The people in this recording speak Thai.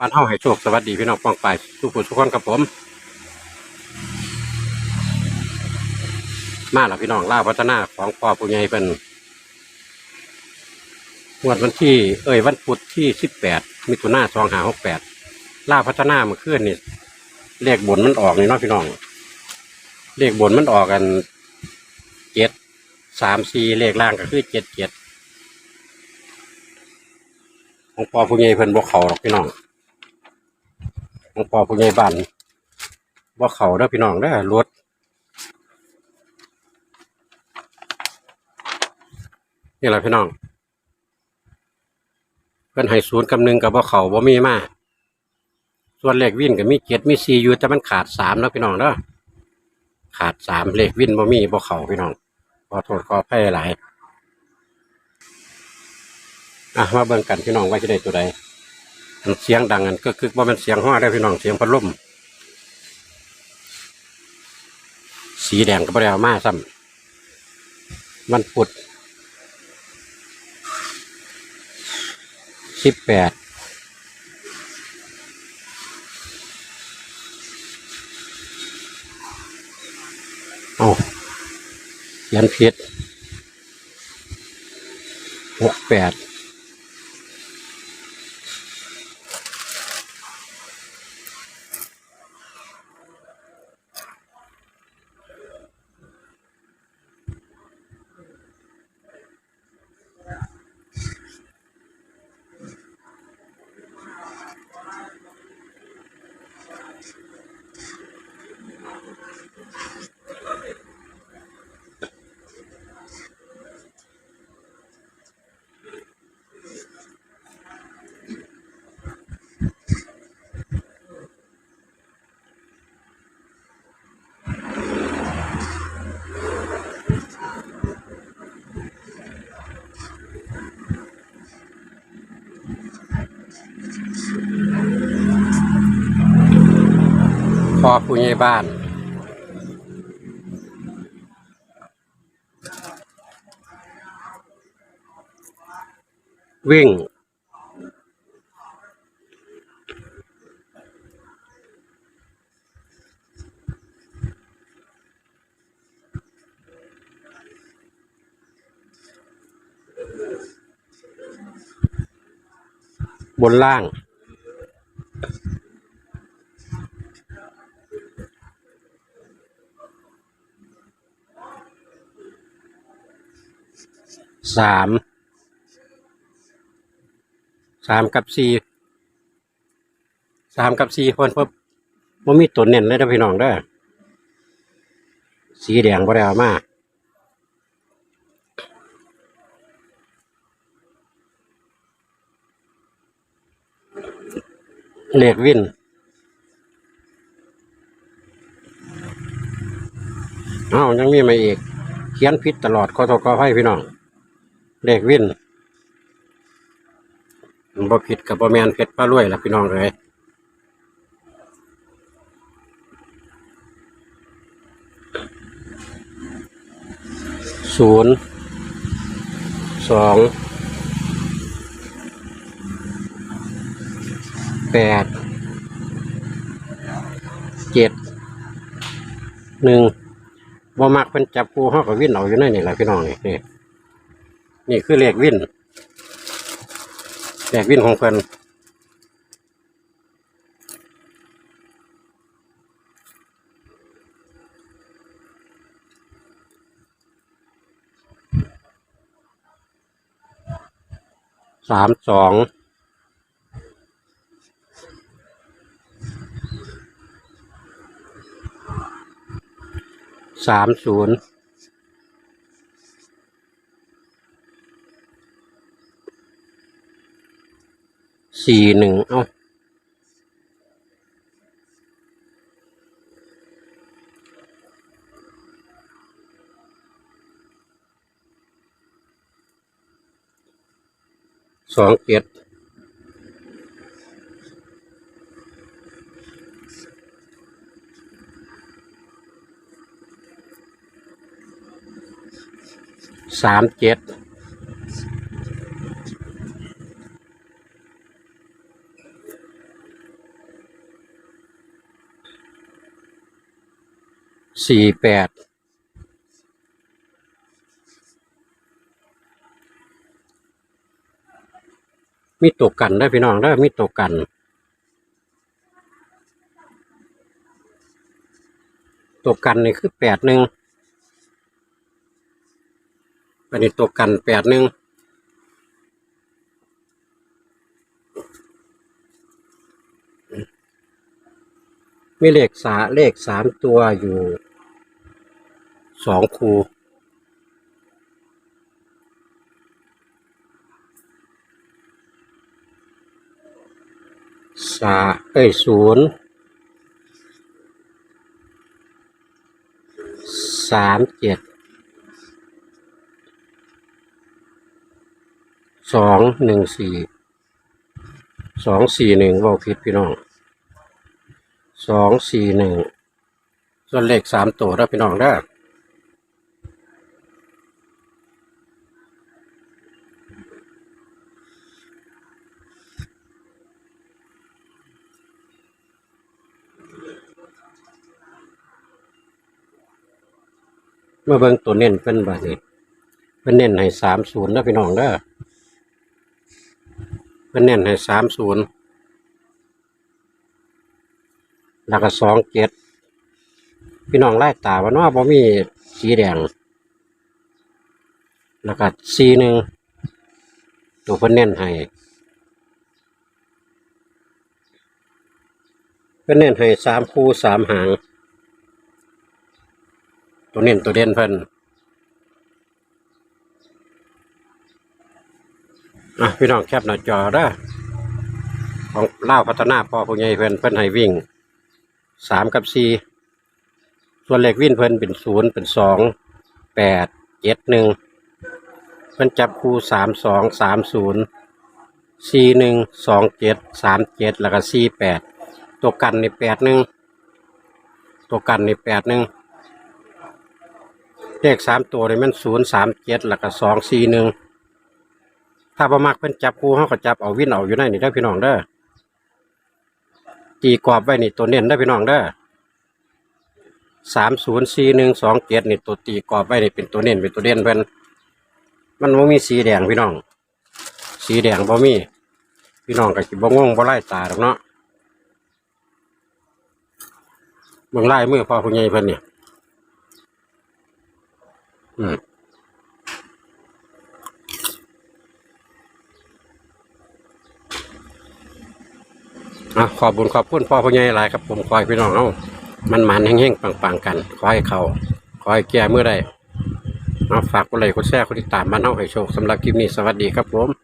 บ้านเฮาให้โชคสวัสดีพี่น้องป้องไปทุกคนทุกคนกับผม มาแล้วพี่น้องล่าพัฒนาของพ่อผู้ใหญ่เป็นงวดวันที่ เอ้ยวันพุธที่สิบแปดมิถุนาสองหาหกแปดล่าพัฒนาเมื่อคืนนี่เลขบนมันออกนี่เนาะพี่น้อง เลขบนมันออกกันเจ็ดสามสี่เลขล่างก็คือเจ็ดเจ็ดของพ่อผู้ใหญ่เพิ่นบ่เขาหรอกพี่น้อง ของพ่อผู้ใหญ่บ้านบ่เขาเด้อพี่น้องเด้อรถนี่แหละพี่น้องเพิ่นให้ศูนย์กำหนึงกับบ่เขาบ่มีมาส่วนเลขวินก็มีเจ็ดมีสี่อยู่แต่มันขาดสามแล้วพี่น้องเด้อขาดสามเลขวินบ่มีบ่เขาพี่น้องขอโทษขออภัยหลายอะมาเบิ่งกันพี่น้องว่าจะได้ตัวใด มันเสียงดังกันก็คือว่ามันเสียงห้อได้พี่น้องเสียงพัดลมสีแดงก็ไม่ได้เอามาซ้ำมันปุดสิบแปดเอาเขียันผิดหกแปด ผู้ใหญ่บ้านวิ่ง บนล่าง สามสามกับสี่สามกับสี่คนพบว่ามีตัวเน้นเลยนะพี่น้องเด้อสีแดงบ่ได้เอามาเลดวินเอ้ายังมีมาอีก เขียนผิดตลอดขอโทษขอให้พี่น้อง เลขวินมันบ่ผิดกับบ่แมนเพชรป้ารวยล่ะพี่น้องเลยศูนย์สองแปดเจ็ดหนึ่งบ่มักเพิ่นจับคู่เฮากับวิ่นเอาอยู่ในนี่แหละพี่น้องนี่ นี่คือเลขวินเลขวินของเพิ่นสามสองสามศูนย์ สี่หนึ่งเอ้าสองเจ็ดสามเจ็ด สี่แปดมีตกกันได้พี่น้องได้มีตกกัน ตกกันนี่คือแปดหนึ่งอันนี้ตกกันแปดหนึ่งมีเลขสาเลขสามตัวอยู่ สองคูสาเอ้ยศูนย์สามเจ็ดสองหนึ่งสี่สองสี่หนึ่งว่าผิดพี่น้องสองสี่หนึ่งส่วนเลขสามตัวได้อพี่น้องได้ มื่อเบิ่งตัวเน้นเป็นแบบนี้เป็นเน้นให้สามศูนย์นะพี่น้องเด้อเป็นเน้นให้สามศูนย์แล้วก็สองเจ็ดพี่น้องไล่ตาว่านาะบ่มีสีแดง แล้วก็สีหนึ่งตัวเพิ่นเน้นให้เพิ่นเน้นให้สามคู่สามหาง ตัวเน้นตัวเด่นเพิ่นอะพี่น้องแคปหน้าจอเด้อของเล่าพัฒนาพอผู้ใหญ่เพิ่นเพิ่นให้วิ่งสามกับสี่ส่วนเลขวิ่นเพิ่นเป็นศูนย์เป็นสองแปดเจ็ดหนึ่งเพิ่นจับคู่สามสองสามศูนย์สี่หนึ่งสองเจ็ดสามเจ็ดแล้วก็สี่แปดตัวกันในแปดหนึ่งตัวกันในแปดหนึ่ง เลขสามตัวนี่มันศูนย์สามเจ็ดแล้วก็สองสี่หนึ่งถ้าประมักเพิ่นจับคู่เขาก็จับเอาวิ่นเอาอยู่ในนี่ได้พี่น้องเด้อตีกรอบไว้นี่ตัวเน้นได้พี่น้องเด้อสามศูนย์สี่หนึ่งสองเจ็ดนี่ตัวตีกรอบไว้นี่เป็นตัวเน้นเป็นตัวเด่นเพิ่นมันบ่มีสีแดงพี่น้อง สีแดงบ่มี พี่น้องก็สิบ่งงบ่ไล่ตาดอกเนาะเบิ่งลายมือพ่อผู้ใหญ่เพิ่นเนี่ย อืมอะขอบบุญขอบคุณพ่อพ่อใหญ่หลายครับ ผมคอยพี่น้องเอามันมันแห้งๆปังๆกันขอให้เขาคอยแก้มือได้เอาฝากกดไลค์กดแชร์กดติดตามมันเฮาให้โชคสำหรับคลิปนี้สวัสดีครับผม